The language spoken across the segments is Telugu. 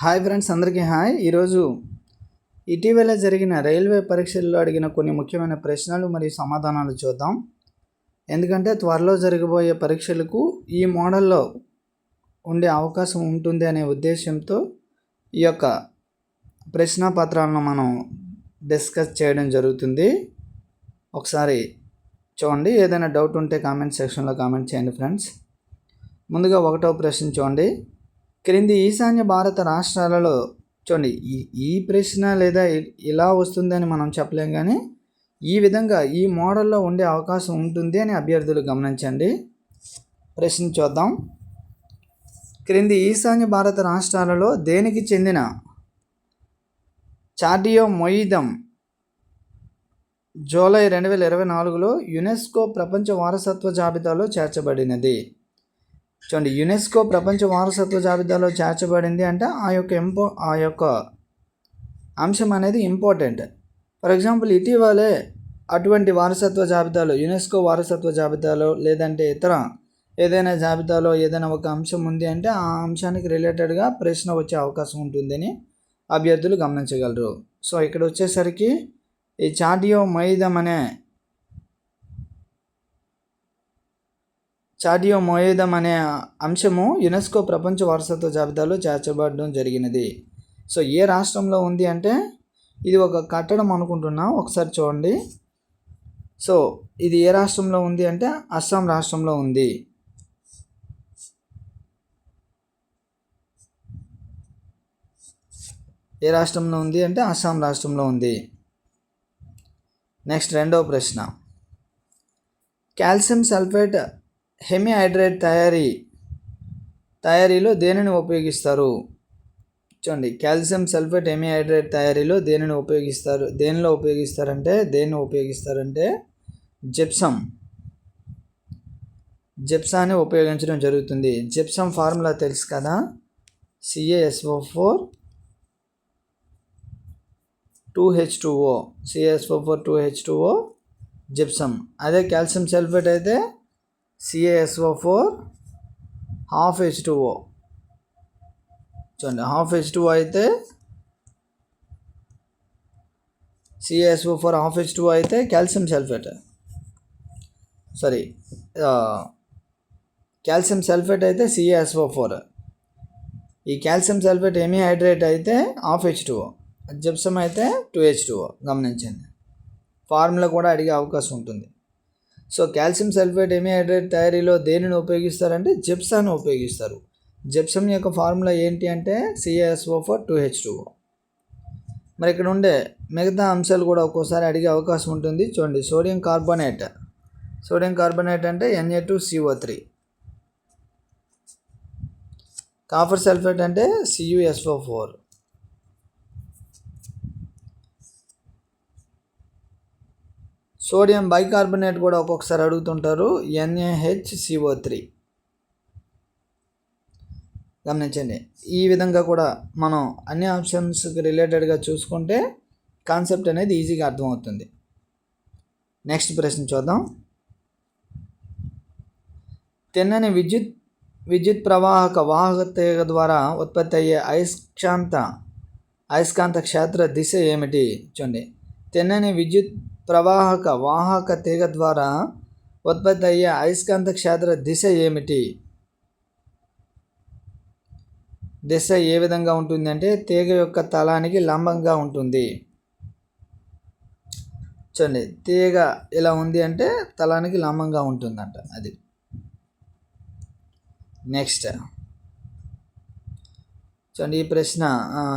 హాయ్ ఫ్రెండ్స్ అందరికీ హాయ్. ఈరోజు ఇటీవల జరిగిన రైల్వే పరీక్షల్లో అడిగిన కొన్ని ముఖ్యమైన ప్రశ్నలు మరియు సమాధానాలు చూద్దాం. ఎందుకంటే త్వరలో జరగబోయే పరీక్షలకు ఈ మోడల్లో ఉండే అవకాశం ఉంటుంది అనే ఉద్దేశంతో ఈ యొక్క ప్రశ్న పత్రాలను మనం డిస్కస్ చేయడం జరుగుతుంది. ఒకసారి చూడండి ఏదైనా డౌట్ ఉంటే కామెంట్ సెక్షన్లో కామెంట్ చేయండి ఫ్రెండ్స్. ముందుగా ఒకటో ప్రశ్న చూడండి. క్రింది ఈశాన్య భారత రాష్ట్రాలలో చూడండి ఈ ఈ ప్రశ్న లేదా ఇ- ఇలా వస్తుందని మనం చెప్పలేం కానీ ఈ విధంగా ఈ మోడల్లో ఉండే అవకాశం ఉంటుంది అని అభ్యర్థులు గమనించండి. ప్రశ్న చూద్దాం. క్రింది ఈశాన్య భారత రాష్ట్రాలలో దేనికి చెందిన చార్డియో మొయిదం జూలై రెండు వేల ఇరవై నాలుగులో యునెస్కో ప్రపంచ వారసత్వ జాబితాలో చేర్చబడినది? చూడండి యునెస్కో ప్రపంచ వారసత్వ జాబితాలో చేర్చబడింది అంటే ఆ యొక్క ఇంపో ఆ యొక్క అంశం అనేది ఇంపార్టెంట్. ఫర్ ఎగ్జాంపుల్ ఇటీవలే అటువంటి వారసత్వ జాబితాలో యునెస్కో వారసత్వ జాబితాలో లేదంటే ఇతర ఏదైనా జాబితాలో ఏదైనా ఒక అంశం ఉంది అంటే ఆ అంశానికి రిలేటెడ్గా ప్రశ్న వచ్చే అవకాశం ఉంటుందని అభ్యర్థులు గమనించగలరు. సో ఇక్కడ వచ్చేసరికి ఈ చాటియో మైదం అనే చాటియో మోయేదం అనే అంశము యునెస్కో ప్రపంచ వారసత్వ జాబితాలో చేర్చబడడం జరిగినది. సో ఏ రాష్ట్రంలో ఉంది అంటే ఇది ఒక కట్టడం అనుకుంటున్నా. ఒకసారి చూడండి. సో ఇది ఏ రాష్ట్రంలో ఉంది అంటే అస్సాం రాష్ట్రంలో ఉంది. ఏ రాష్ట్రంలో ఉంది అంటే అస్సాం రాష్ట్రంలో ఉంది. నెక్స్ట్ రెండవ ప్రశ్న. కాల్షియం సల్ఫేట్ హెమిహైడ్రేట్ తయారీ తయారీలో దేనిని ఉపయోగిస్తారు? చూడండి కాల్షియం సల్ఫేట్ హెమిహైడ్రేట్ తయారీలో దేనిని ఉపయోగిస్తారు? దేనిలో ఉపయోగిస్తారంటే దేన్ని ఉపయోగిస్తారంటే జెప్సమ్ జిప్సాన్ని ఉపయోగించడం జరుగుతుంది. జెప్సమ్ ఫార్ములా తెలుసు కదా? C A S O four two H two O C S O four two H two O gypsum అదే కాల్షియం సల్ఫేట్ అయితే C A S O four half H two O చూడండి హాఫ్ హెచ్ టూ అయితే C A S O four half H two అయితే calcium sulphate sorry calcium sulphate అయితే C A S O four ఈ కాల్షియం సల్ఫేట్ హెమిహైడ్రేట్ అయితే హాఫ్ హెచ్ టూ జిప్సమ్ అయితే టూ హెచ్ టూ గమనించండి. ఫార్ములా కూడా అడిగే అవకాశం ఉంటుంది. సో కాల్షియం సల్ఫేట్ ఎమిహైడ్రేట్ తయారీలో దేనిని ఉపయోగిస్తారంటే జిప్సాన్ని ఉపయోగిస్తారు. జెప్సమ్ యొక్క ఫార్ములా ఏంటి అంటే C A S O four two H two మరి ఇక్కడ ఉండే మిగతా అంశాలు కూడా ఒక్కోసారి అడిగే అవకాశం ఉంటుంది. చూడండి సోడియం కార్బోనేట్. సోడియం కార్బోనేట్ అంటే N A two C O three copper sulphate అంటే C U S O four sodium bicarbonate కూడా ఒక్కొక్కసారి అడుగుతుంటారు. N A H C O three. గమనించండి. ఈ విధంగా కూడా మనం అన్ని ఆప్షన్స్కి రిలేటెడ్గా చూసుకుంటే కాన్సెప్ట్ అనేది ఈజీగా అర్థమవుతుంది. నెక్స్ట్ ప్రశ్న చూద్దాం. తిన్నని విద్యుత్ విద్యుత్ ప్రవాహక వాహక తీగ ద్వారా ఉత్పత్తి అయ్యే అయస్కాంత అయస్కాంత క్షేత్ర దిశ ఏమిటి? చూడండి. తిన్నని విద్యుత్ ప్రవాహక వాహక తీగ ద్వారా ఉత్పత్తి అయ్యే అయస్కాంత క్షేత్ర దిశ ఏమిటి? దిశ ఏ విధంగా ఉంటుంది అంటే తీగ యొక్క తలానికి లంబంగా ఉంటుంది. చూడండి తీగ ఇలా ఉంది అంటే తలానికి లంబంగా ఉంటుందంట అది. నెక్స్ట్ చూడండి ఈ ప్రశ్న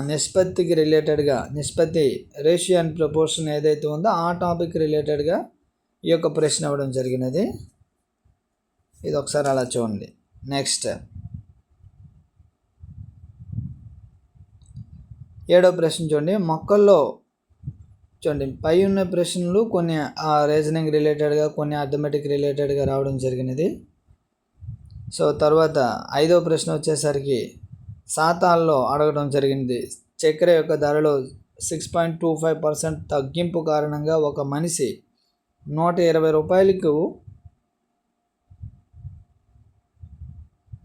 నిష్పత్తికి రిలేటెడ్గా నిష్పత్తి రేషియో అండ్ ప్రపోర్షన్ ఏదైతే ఉందో ఆ టాపిక్ రిలేటెడ్గా ఈ యొక్క ప్రశ్న ఇవ్వడం జరిగినది. ఇది ఒకసారి అలా చూడండి. నెక్స్ట్. ఏడో ప్రశ్న చూడండి. మొక్కల్లో చూడండి పై ఉన్న ప్రశ్నలు కొన్ని రీజనింగ్ రిలేటెడ్గా కొన్ని అథమెటిక్ రిలేటెడ్గా రావడం జరిగినది. సో తర్వాత ఐదో ప్రశ్న వచ్చేసరికి శాతాల్లో అడగడం జరిగింది. చక్కెర యొక్క ధరలో six point two five percent తగ్గింపు కారణంగా ఒక మనిషి నూట ఇరవై రూపాయలకు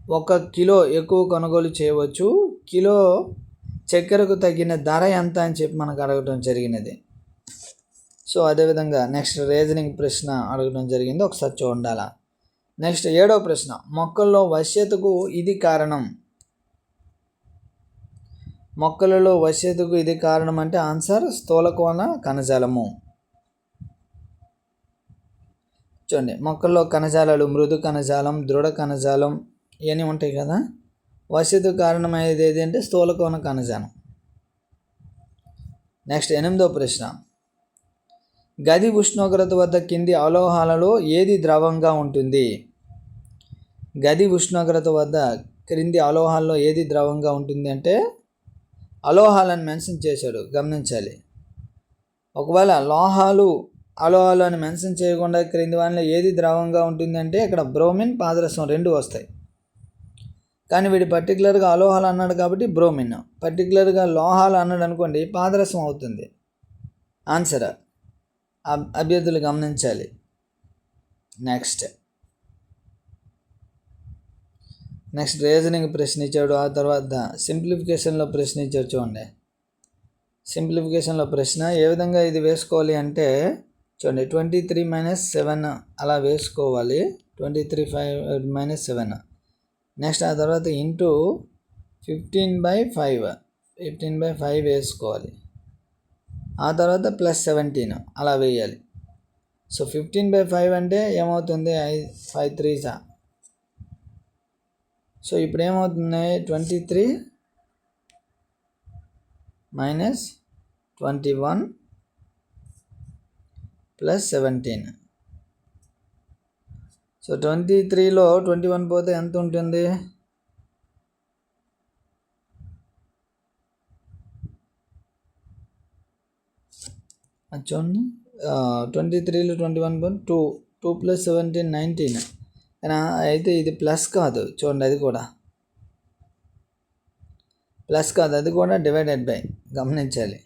ఒక కిలో ఎక్కువ కొనుగోలు చేయవచ్చు. కిలో చక్కెరకు తగ్గిన ధర ఎంత అని చెప్పి మనకు అడగడం జరిగినది. సో అదేవిధంగా నెక్స్ట్ రీజనింగ్ ప్రశ్న అడగడం జరిగింది. ఒకసారి చూడాల. నెక్స్ట్ ఏడో ప్రశ్న. మొక్కల్లో వశ్యతకు ఇది కారణం. మొక్కలలో వశ్యతకు ఇది కారణం అంటే ఆన్సర్ స్థూలకోణ కణజాలము. చూడండి మొక్కల్లో కణజాలాలు మృదు కణజాలం దృఢ కణజాలం ఇవన్నీ ఉంటాయి కదా. వశ్యత కారణమయ్యేది ఏది అంటే స్థూలకోణ కణజాలం. నెక్స్ట్ ఎనిమిదో ప్రశ్న. గది ఉష్ణోగ్రత వద్ద కింది అలోహాలలో ఏది ద్రవంగా ఉంటుంది? గది ఉష్ణోగ్రత వద్ద క్రింది అలోహాల్లో ఏది ద్రవంగా ఉంటుంది అంటే అలోహాలను మెన్షన్ చేశాడు. గమనించాలి. ఒకవేళ లోహాలు అలోహాలు అని మెన్షన్ చేయకుండా క్రింది వాటిలో ఏది ద్రవంగా ఉంటుందంటే ఇక్కడ బ్రోమిన్ పాదరసం రెండు వస్తాయి. కానీ వీడు పర్టికులర్గా అలోహాలు అన్నాడు కాబట్టి బ్రోమిన్. పర్టికులర్గా లోహాలు అన్నాడు అనుకోండి పాదరసం అవుతుంది. ఆన్సర్. అభ్యర్థులు గమనించాలి. నెక్స్ట్. నెక్స్ట్ రీజనింగ్ ప్రశ్న ఇచ్చాడు ఆ తర్వాత సింప్లిఫికేషన్లో ప్రశ్న ఇచ్చాడు చూడండి. సింప్లిఫికేషన్లో ప్రశ్న ఏ విధంగా ఇది వేసుకోవాలి అంటే చూడండి ట్వంటీ త్రీ మైనస్ సెవెన్ అలా వేసుకోవాలి twenty three five minus seven next ఆ తర్వాత into fifteen by five fifteen by five వేసుకోవాలి. ఆ తర్వాత ప్లస్ సెవెంటీన్ అలా వేయాలి. సో ఫిఫ్టీన్ బై ఫైవ్ అంటే ఏమవుతుంది? ఐ ఫైవ్ త్రీసా సో ఇప్పుడు ఏమవుతున్నాయి twenty three minus twenty one plus seventeen. So twenty త్రీలో ట్వంటీ వన్ పోతే ఎంత ఉంటుంది చూడండి. ట్వంటీ త్రీలో ట్వంటీ వన్ పోతే two two plus seventeen nineteen అయితే ఇది ప్లస్ కాదు. చూడండి అది కూడా. ప్లస్ కాదు. అది కూడా డివైడెడ్ బై గమనించాలి.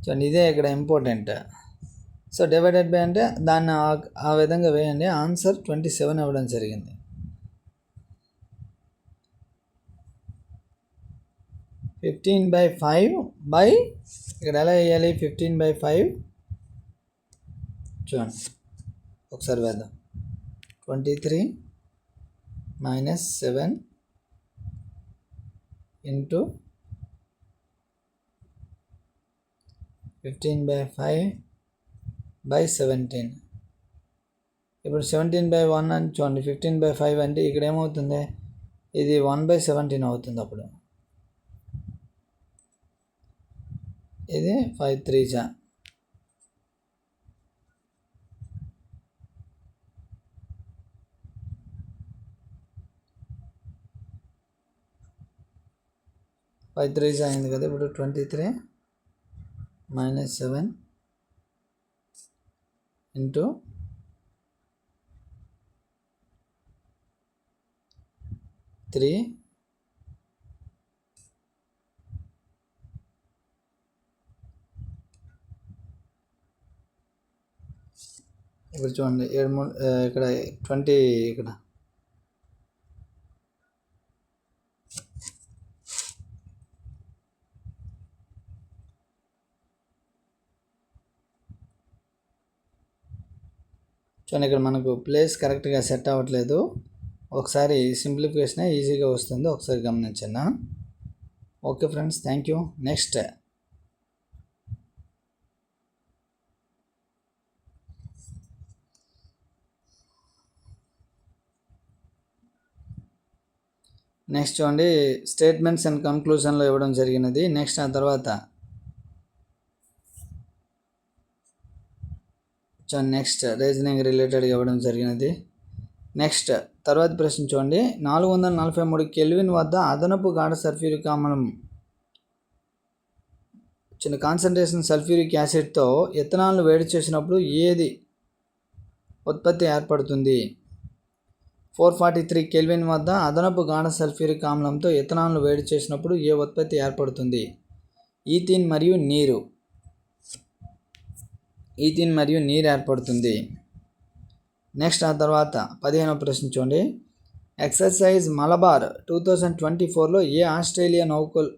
చూడండి ఇదే ఇక్కడ ఇంపార్టెంట్. సో డివైడెడ్ బై అంటే దాన్ని ఆ విధంగా వేయండి. ఆన్సర్ ట్వంటీ సెవెన్ అవ్వడం జరిగింది. ఫిఫ్టీన్ బై ఫైవ్ బై ఇక్కడ ఎలా వేయాలి? Fifteen by five. చూడండి. ఒకసారి వేద్దాం. Twenty three minus seven into fifteen by five by seventeen ఇప్పుడు సెవెంటీన్ బై వన్ అని చూడండి. ఫిఫ్టీన్ బై ఫైవ్ అంటే ఇక్కడ ఏమవుతుంది? ఇది వన్ బై సెవెంటీన్ అవుతుంది అప్పుడు. ఇది ఫైవ్ త్రీ జా. ఫైవ్ త్రీ అయింది కదా ఇప్పుడు twenty three minus seven into three ఇప్పుడు చూడండి ఏడు మూడు ఇక్కడ ట్వంటీ ఇక్కడ చూడండి ఇక్కడ మనకు ప్లేస్ కరెక్ట్గా సెట్ అవ్వట్లేదు. ఒకసారి సింప్లిఫికేషన్ ఈజీగా వస్తుంది. ఒకసారి గమనించండి okay friends thank you next next చూడండి స్టేట్మెంట్స్ అండ్ కంక్లూషన్లో ఇవ్వడం జరిగినది. నెక్స్ట్ ఆ తర్వాత నెక్స్ట్ రీజనింగ్ రిలేటెడ్ ఇవ్వడం జరిగినది. నెక్స్ట్ తర్వాత ప్రశ్న చూడండి. నాలుగు వందల నలభై మూడు కెల్విన్ వద్ద అదనపు గాఢ సల్ఫ్యూరిక్ ఆమ్లం చిన్న కాన్సన్ట్రేషన్ సల్ఫ్యూరిక్ యాసిడ్తో ఇథనాల్ను వేడి చేసినప్పుడు ఏది ఉత్పత్తి ఏర్పడుతుంది? ఫోర్ ఫార్టీ త్రీ కెల్విన్ వద్ద అదనపు గాఢ సల్ఫ్యూరిక్ ఆమ్లంతో ఇథనాల్ను వేడి చేసినప్పుడు ఏ ఉత్పత్తి ఏర్పడుతుంది? ఈథిన్ మరియు నీరు. ఈథిన్ మరియు నీరు ఏర్పడుతుంది. నెక్స్ట్ ఆ తర్వాత పదిహేనవ ప్రశ్న చూడండి. Exercise Malabar two thousand twenty ఫోర్లో ఏ ఆస్ట్రేలియా నౌకలు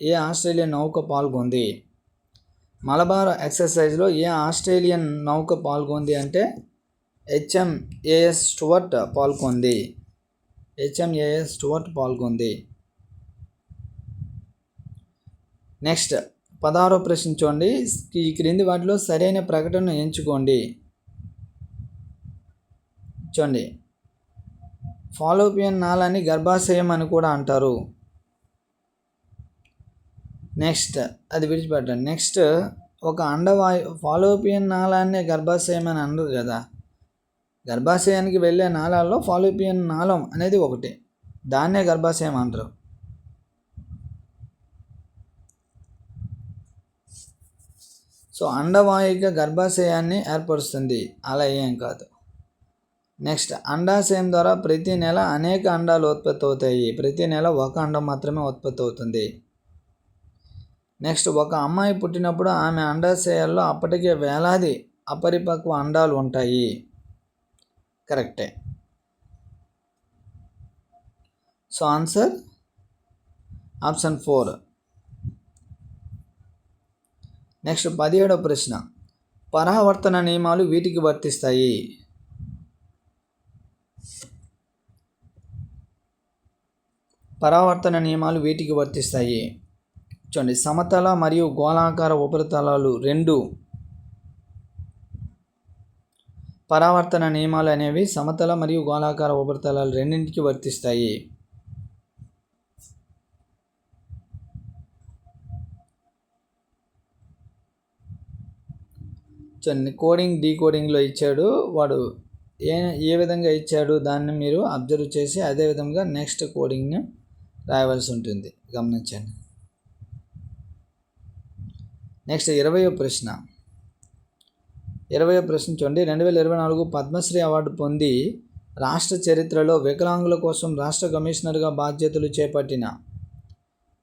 ఏ ఆస్ట్రేలియన్ నౌక పాల్గొంది? మలబార్ ఎక్సర్సైజ్లో ఏ ఆస్ట్రేలియన్ నౌక పాల్గొంది అంటే హెచ్ఎంఏఎస్ స్టువర్ట్ పాల్గొంది. హెచ్ఎంఏఎస్ స్టువర్ట్ పాల్గొంది. నెక్స్ట్ పదహారో ప్రశ్న చూడండి. ఈ క్రింది వాటిలో సరైన ప్రకటనను ఎంచుకోండి. చూడండి. ఫాలోపియన్ నాళాన్ని గర్భాశయం అని కూడా అంటారు. నెక్స్ట్ అది విడిచిపెట్టండి. నెక్స్ట్ ఒక అండవాయు ఫాలోపియన్ నాళాన్ని గర్భాశయం అని అనరు కదా. గర్భాశయానికి వెళ్ళే నాళాల్లో ఫాలోపియన్ నాళం అనేది ఒకటి. దాన్నే గర్భాశయం అంటారు. సో అండవాహిక గర్భాశయాన్ని ఏర్పరుస్తుంది. అలా ఏం కాదు. నెక్స్ట్ అండాశయం ద్వారా ప్రతి నెల అనేక అండాలు ఉత్పత్తి అవుతాయి. ప్రతి నెల ఒక అండం మాత్రమే ఉత్పత్తి అవుతుంది. నెక్స్ట్ ఒక అమ్మాయి పుట్టినప్పుడు ఆమె అండాశయాల్లో అప్పటికే వేలాది అపరిపక్వ అండాలు ఉంటాయి. కరెక్టే. So answer? Option four. Next పదిహేడవ ప్రశ్న. పరావర్తన నియమాలు వీటికి వర్తిస్తాయి. పరావర్తన నియమాలు వీటికి వర్తిస్తాయి. చూడండి సమతల మరియు గోళాకార ఉపరితలాలు రెండు. పరావర్తన నియమాలు అనేవి సమతల మరియు గోళాకార ఉపరితలాలు రెండింటికి వర్తిస్తాయి. చూడండి కోడింగ్ డీకోడింగ్లో ఇచ్చాడు. వాడు ఏ ఏ విధంగా ఇచ్చాడు దాన్ని మీరు అబ్జర్వ్ చేసి అదే విధంగా నెక్స్ట్ కోడింగ్ని రాయవలసి ఉంటుంది. గమనించండి. నెక్స్ట్ ఇరవయో ప్రశ్న. ఇరవయో ప్రశ్న చూడండి. రెండు వేల ఇరవై నాలుగు పద్మశ్రీ అవార్డు పొంది రాష్ట్ర చరిత్రలో వికలాంగుల కోసం రాష్ట్ర కమిషనర్గా బాధ్యతలు చేపట్టిన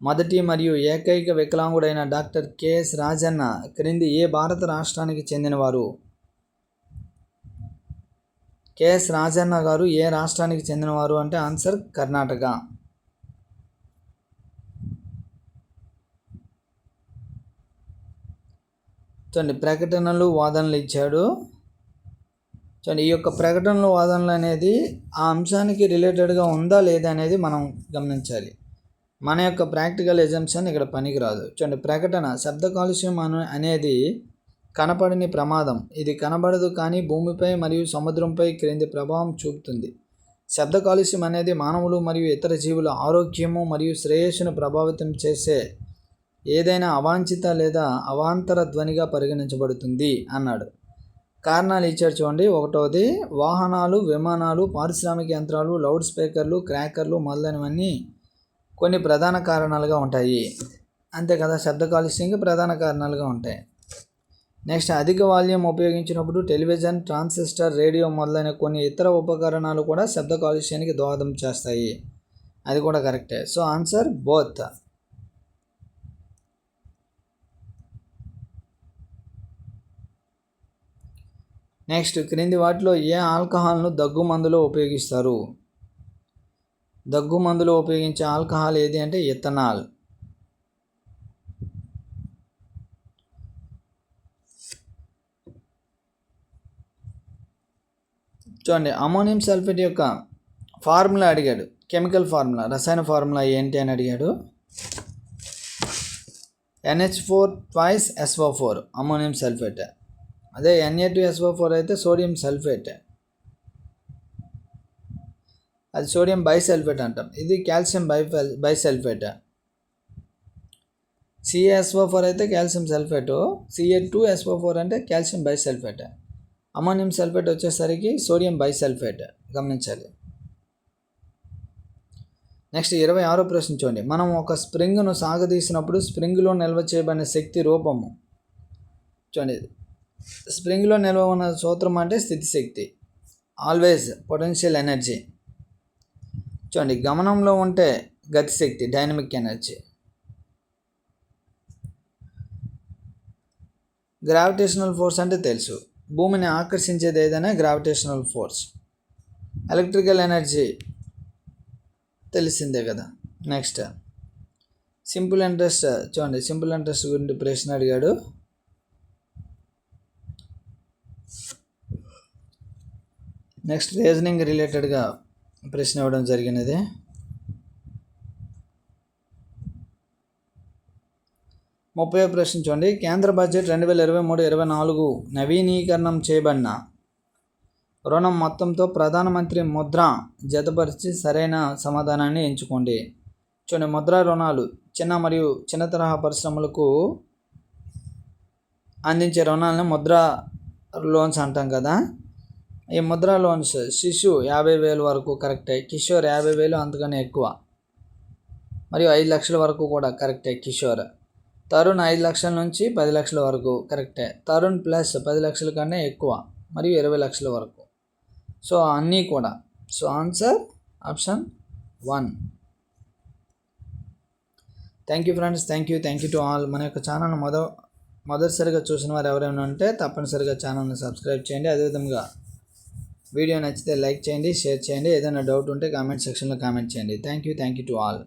మొదటి మరియు ఏకైక వికలాంగుడైన డాక్టర్ కెఎస్ రాజన్న క్రింది ఏ భారత రాష్ట్రానికి చెందినవారు? కెఎస్ రాజన్న గారు ఏ రాష్ట్రానికి చెందినవారు అంటే ఆన్సర్ కర్ణాటక. చూడండి ప్రకటనలు వాదనలు ఇచ్చాడు. చూడండి ఈ యొక్క ప్రకటనలు వాదనలు అనేది ఆ అంశానికి రిలేటెడ్గా ఉందా లేదా అనేది మనం గమనించాలి. మన యొక్క ప్రాక్టికల్ ఎజంప్షన్ ఇక్కడ పనికిరాదు. చూడండి ప్రకటన శబ్ద కాలుష్యం అనేది కనపడని ప్రమాదం. ఇది కనబడదు కానీ భూమిపై మరియు సముద్రంపై క్రింది ప్రభావం చూపుతుంది. శబ్ద కాలుష్యం అనేది మానవులు మరియు ఇతర జీవుల ఆరోగ్యము మరియు శ్రేయస్సును ప్రభావితం చేసే ఏదైనా అవాంఛిత లేదా అవాంతర ధ్వనిగా పరిగణించబడుతుంది అన్నాడు. కారణాలు ఇచ్చారు చూడండి. ఒకటోది వాహనాలు విమానాలు పారిశ్రామిక యంత్రాలు లౌడ్ స్పీకర్లు క్రాకర్లు మొదలైనవన్నీ కొన్ని ప్రధాన కారణాలుగా ఉంటాయి. అంతే కదా శబ్ద కాలుష్యంకి ప్రధాన కారణాలుగా ఉంటాయి. నెక్స్ట్ అధిక వాల్యూమ్ ఉపయోగించినప్పుడు టెలివిజన్ ట్రాన్సిస్టర్ రేడియో మొదలైన కొన్ని ఇతర ఉపకరణాలు కూడా శబ్ద కాలుష్యానికి దోహదం చేస్తాయి. అది కూడా కరెక్టే. So answer both. నెక్స్ట్ క్రింది వాటిలో ఏ ఆల్కహాల్ను దగ్గు మందులో ఉపయోగిస్తారు? దగ్గు మందులో ఉపయోగించే ఆల్కహాల్ ఏది అంటే ఇథనాల్ చూడండి అమోనియం సల్ఫేట్ యొక్క ఫార్ములా అడిగాడు. కెమికల్ ఫార్ములా రసాయన ఫార్ములా ఏంటి అని అడిగాడు. NH four twice SO four ammonium sulphate. అదే ఎన్ఏ టూ ఎస్ఓ ఫోర్ అయితే సోడియం సల్ఫేట్. అది సోడియం బైసల్ఫేట్ అంటాం. ఇది కాల్షియం బైఫల్ బైసల్ఫేట్ సిఎస్ఓ ఫోర్ అయితే calcium sulphate CA two SO four అంటే కాల్షియం బైసల్ఫేట్ అమోనియం సల్ఫేట్ వచ్చేసరికి సోడియం బైసల్ఫేట్ గమనించాలి. నెక్స్ట్ ఇరవై ఆరో ప్రశ్న చూడండి. మనం ఒక స్ప్రింగ్ను సాగదీసినప్పుడు స్ప్రింగ్లో నిల్వ చేయబడిన శక్తి రూపము. చూడండి. స్ప్రింగ్లో నిల్వ ఉన్న సూత్రం అంటే స్థితి శక్తి. ఆల్వేస్ పొటెన్షియల్ ఎనర్జీ చూడండి గమనంలో ఉంటే గతిశక్తి డైనమిక్ ఎనర్జీ గ్రావిటేషనల్ ఫోర్స్ అంటే తెలుసు. భూమిని ఆకర్షించేది ఏదైనా గ్రావిటేషనల్ ఫోర్స్ ఎలక్ట్రికల్ ఎనర్జీ తెలిసిందే కదా. నెక్స్ట్ సింపుల్ ఇంట్రెస్ట్ చూడండి సింపుల్ ఇంట్రెస్ట్ గురించి ప్రశ్న అడిగాడు. నెక్స్ట్ రీజనింగ్ రిలేటెడ్గా ప్రశ్న ఇవ్వడం జరిగినది. ముప్పై ప్రశ్న చూడండి. కేంద్ర బడ్జెట్ రెండు వేల ఇరవై మూడు ఇరవై నాలుగు నవీనీకరణం చేయబడిన రుణం మొత్తంతో ప్రధానమంత్రి ముద్ర జతపరిచి సరైన సమాధానాన్ని ఎంచుకోండి. చూడండి ముద్రా రుణాలు చిన్న మరియు చిన్న తరహా పరిశ్రమలకు అందించే రుణాలను ముద్ర లోన్స్ అంటాం కదా. ఈ ముద్రా లోన్స్ శిశు యాభై వేలు వరకు కరెక్టే కిషోర్ యాభై వేలు అంతకనే ఎక్కువ. మరియు ఐదు లక్షల వరకు కూడా కరెక్టే కిషోర్. తరుణ్ ఐదు లక్షల నుంచి పది లక్షల వరకు కరెక్టే తరుణ్ ప్లస్ పది లక్షల కన్నా ఎక్కువ మరియు ఇరవై లక్షల వరకు. సో అన్నీ కూడా. So answer option one. Thank you friends thank you thank you to all. మన యొక్క ఛానల్ మొద మొదటిసారిగా చూసిన వారు ఎవరైనా ఉంటే తప్పనిసరిగా ఛానల్ని సబ్స్క్రైబ్ చేయండి. అదేవిధంగా వీడియో నచ్చితే లైక్ చేయండి షేర్ చేయండి. ఏదైనా డౌట్ ఉంటే కామెంట్ సెక్షన్లో కామెంట్ చేయండి. Thank you thank you to all